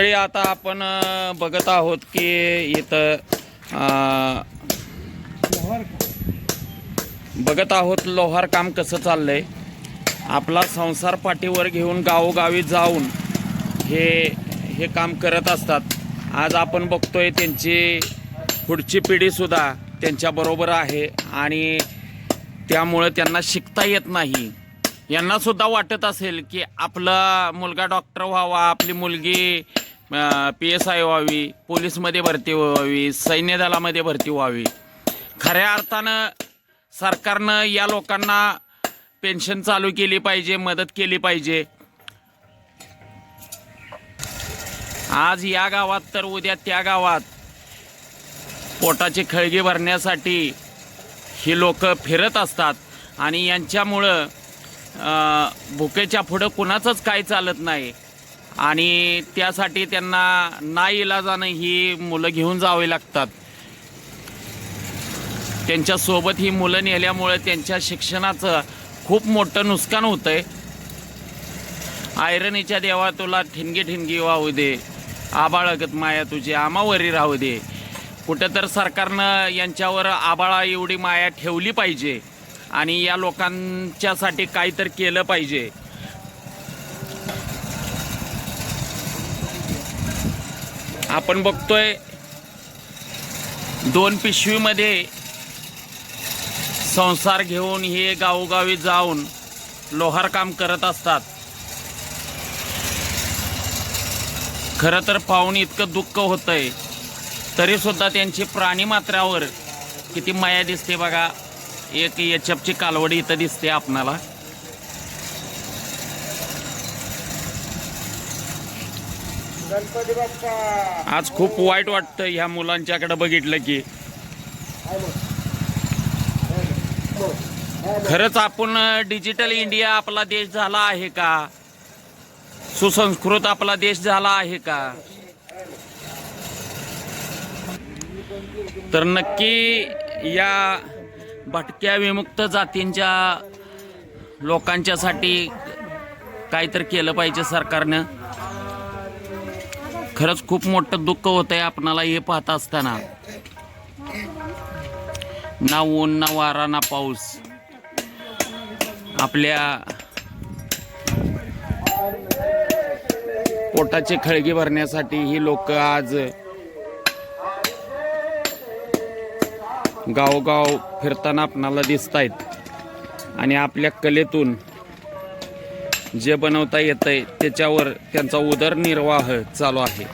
आता आपण बघत आहोत की इथं बघत आहोत लोहार काम कसं चाललंय. आपला संसार पाठीवर घेऊन गावोगावी जाऊन हे हे काम करत असतात. आज आपण बघतोय त्यांची पुढची पिढीसुद्धा त्यांच्याबरोबर आहे आणि त्यामुळं त्यांना शिकता येत नाही. यांना सुद्धा वाटत असेल की आपला मुलगा डॉक्टर व्हावा आपली मुलगी पी एस आय व्हावी पोलीसमध्ये भरती व्हावी सैन्य दलामध्ये भरती व्हावी. खऱ्या अर्थानं सरकारनं या लोकांना पेन्शन चालू केली पाहिजे मदत केली पाहिजे. आज या गावात तर उद्या त्या गावात पोटाची खळगी भरण्यासाठी ही लोक फिरत असतात आणि यांच्यामुळं भुकेच्या पुढं कुणाचंच काही चालत नाही. आणि त्यासाठी त्यांना ना इलाजानं ही मुलं घेऊन जावे लागतात. त्यांच्यासोबत ही मुलं नेल्यामुळे त्यांच्या शिक्षणाचं खूप मोठं नुकसान होतं आहे आयरनीच्या देवा तुला ठिणगी ठिणगी वाहू दे. आबाळगत माया तुझी आमावरी राहू दे. कुठं तर सरकारनं यांच्यावर आबाळा एवढी माया ठेवली पाहिजे. आणि या लोकांच्यासाठी काहीतरी केलं पाहिजे. आपण बघतोय दोन पिशवीमध्ये संसार घेऊन हे गावोगावी जाऊन लोहार काम करत असतात. खरं तर पाहून इतकं दुःख होतंय. तरीसुद्धा त्यांची प्राणीमात्रावर किती माया दिसते बघा. एक एचपची कालवडी इथं दिसते आपणाला. गणपती बाप्पा. आज खूप वाईट वाटतं ह्या मुलांच्याकडे बघितलं की. खरंच आपण डिजिटल इंडिया आपला देश झाला आहे का? सुसंस्कृत आपला देश झाला आहे का? तर नक्की या भटक्या विमुक्त जातींच्या लोकांच्यासाठी काहीतरी केलं पाहिजे सरकारनं. खरंच खूप मोठं दुःख होत आहे आपणाला हे पाहत असताना. ना ऊन ना वारा ना पाऊस. आपल्या पोटाचे खळगी भरण्यासाठी ही लोक आज गावोगाव फिरताना आपणाला दिसत आहेत आणि आपल्या कलेतून जे बनवता येतंय त्याच्यावर त्यांचा उदरनिर्वाह चालू आहे.